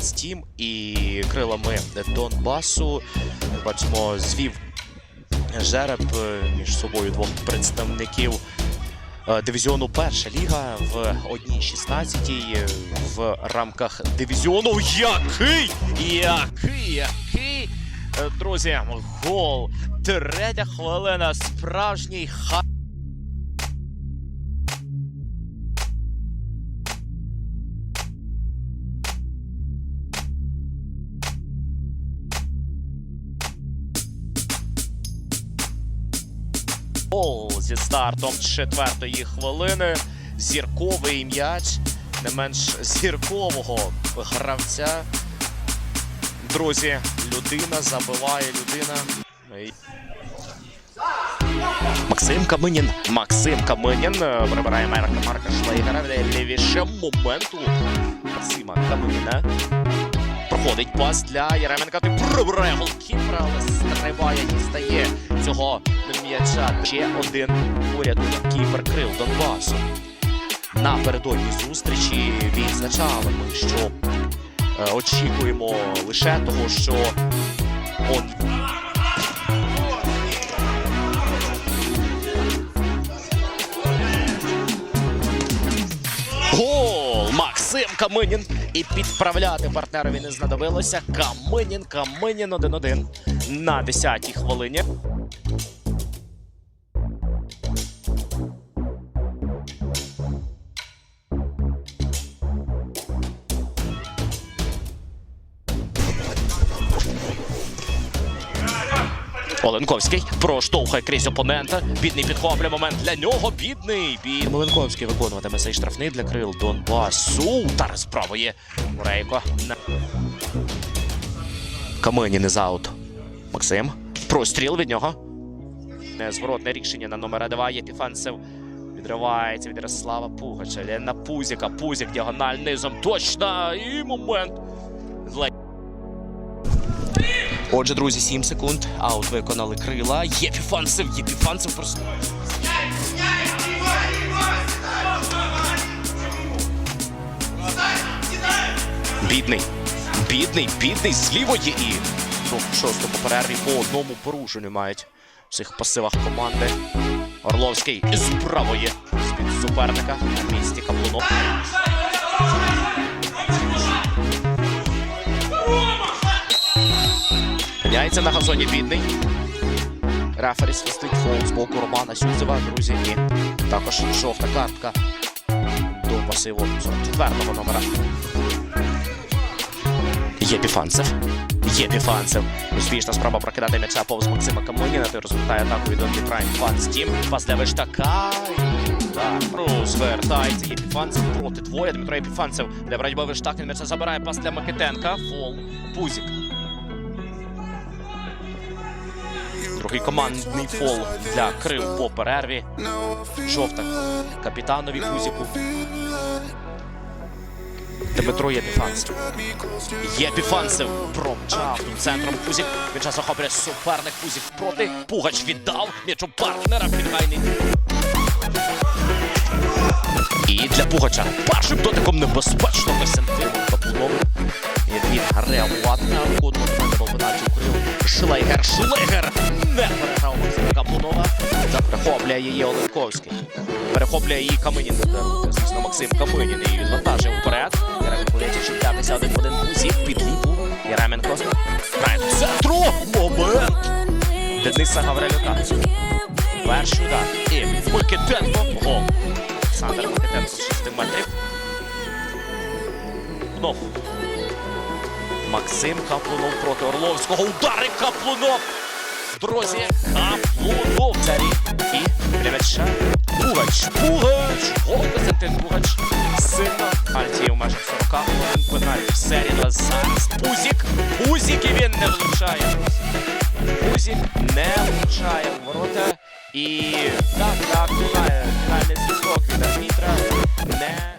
Тім і крилами Донбасу. Бачимо, звів жереб е, між собою двох представників е, дивізіону Перша ліга в одній 16 в рамках дивізіону. Який? Який? Який? Е, Друзі, гол. Третя хвилина. Справжній ха. Гол зі стартом четвертої хвилини. Зірковий м'яч. Не менш зіркового гравця. Друзі, людина забиває людина. Максим Каминін. Максим Каминін е, прибирає Марка Марка Шлейгера. Лівіше моменту Максима Каминіна. Проходить пас для Яременка. Ти прибирає голкіпера, але стрибає і стає цього м'яча. Ще один уряд, який прикрив Донбасу. Напередодні зустрічі відзначали ми, що е, очікуємо лише того, що он Максим Каминін. І підправляти партнерові не знадобилося. Каминін, Каминін 1-1 на 10-й хвилині. Оленковський проштовхує крізь опонента. Бідний підхоплює момент для нього. Бідний. Бід... Оленковський виконуватиме цей штрафний для крил Донбасу. Удар з правої. Мурейко. На... Каменін із аут. Максим. Простріл від нього. Незворотне рішення на номера 2. Єпіфанцев відривається від Ярослава Пугача. На Пузіка. Пузік діагональ низом. Точно. І момент. Отже, друзі, 7 секунд. Аут виконали крила. Єпіфанцев, Єпіфанцев просто. Бідний. Бідний, бідний з лівої і. Ну, шосту по перерві по одному порушенню мають в цих пасивах команди. Орловський з правої з-під суперника на місці Каплунов. Міняється на газоні бідний. Рефері свистить фол з боку Романа Сюзева, друзі. І також жовта картка до пасиву 44-го номера. Єпіфанцев. Єпіфанцев. Успішна спроба прокидати м'яча повз Максима Камоніна. Ти розгортає атаку від Only Prime Fans Team. Пас для Виштака. І Так, розвертається Єпіфанцев проти двоє. Дмитро Єпіфанцев для боротьби Виштак. Він м'яча забирає пас для Микитенка. Фол. Пузік. Другий командний фол для крил по перерві. Жовта капітанові Пузіку. Дмитро Єпіфанцев. Єпіфанцев промчав центром Пузік. Він час охоплює суперник Пузік проти. Пугач віддав м'ячу партнера. Підгайний. І для Пугача першим дотиком небезпечно Костянтину Каплунову. І він реагувати на руку. Шлейгер, Шлейгер не переграв Максима Каплунова. Перехоплює її Оленковський. Перехоплює її Каминін. Звісно, Максим Каминін і відвантажив вперед. Яременко летить чіплятися один в один Гузів під ліпу. Яременко центру. Момент. Дениса Гаврилюка. Перший удар. І Микитенко. Гол. Олександр Микитенко з 6 метрів. Знов. Максим Каплунов проти Орловського. Удари Каплунов. Друзі, Каплунов. Царі. І для м'яча. Пугач. Пугач. Гол Костянтин Пугач. Сильно. Альтіє в межах 40 хвилин. Пенальті в серії. Зараз Пузік. Пузік і він не влучає. Пузік не влучає в ворота. І так, так, немає фінальний зв'язок від арбітра. Не